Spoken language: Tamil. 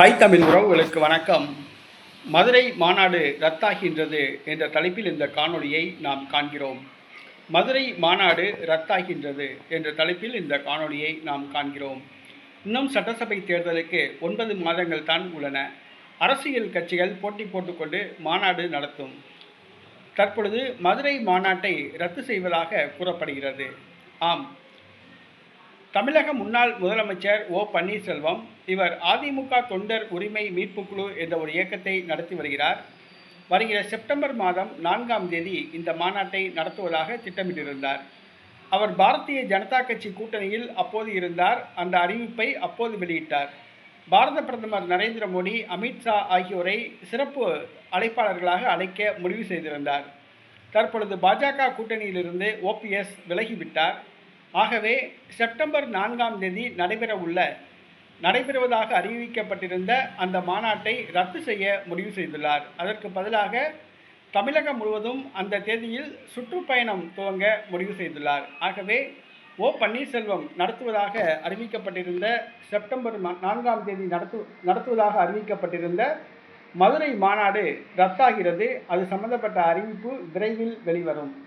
தாய் தமிழ் உறவுகளுக்கு வணக்கம். மதுரை மாநாடு ரத்தாகின்றது என்ற தலைப்பில் இந்த காணொளியை நாம் காண்கிறோம். மதுரை மாநாடு ரத்தாகின்றது என்ற தலைப்பில் இந்த காணொளியை நாம் காண்கிறோம். இன்னும் சட்டசபை தேர்தலுக்கு ஒன்பது மாதங்கள் தான் உள்ளன. அரசியல் கட்சிகள் போட்டி போட்டுக்கொண்டு மாநாடு நடத்தும். தற்பொழுது மதுரை மாநாட்டை ரத்து செய்வதாக கூறப்படுகிறது. ஆம் தமிழக முன்னாள் முதலமைச்சர் ஓ பன்னீர்செல்வம் இவர் அதிமுக தொண்டர் உரிமை மீட்புக்குழு என்ற ஒரு இயக்கத்தை நடத்தி வருகிறார். வருகிற செப்டம்பர் மாதம் நான்காம் தேதி இந்த மாநாட்டை நடத்துவதாக திட்டமிட்டிருந்தார். அவர் பாரதிய ஜனதா கட்சி கூட்டணியில் அப்போது இருந்தார். அந்த அறிவிப்பை அப்போது வெளியிட்டார். பாரத பிரதமர் நரேந்திர மோடி அமித்ஷா ஆகியோரை சிறப்பு அழைப்பாளர்களாக அழைக்க முடிவு செய்திருந்தார். தற்பொழுது பாஜக கூட்டணியிலிருந்து ஓபிஎஸ் விலகிவிட்டார். ஆகவே செப்டம்பர் நான்காம் தேதி நடைபெறவுள்ள நடைபெறுவதாக அறிவிக்கப்பட்டிருந்த அந்த மாநாட்டை ரத்து செய்ய முடிவு செய்துள்ளார். அதற்கு பதிலாக தமிழகம் முழுவதும் அந்த தேதியில் சுற்றுப்பயணம் துவங்க முடிவு செய்துள்ளார். ஆகவே ஓ பன்னீர்செல்வம் நடத்துவதாக அறிவிக்கப்பட்டிருந்த செப்டம்பர் நான்காம் தேதி நடத்து நடத்துவதாக அறிவிக்கப்பட்டிருந்த மதுரை மாநாடு ரத்தாகிறது. அது சம்பந்தப்பட்ட அறிவிப்பு விரைவில் வெளிவரும்.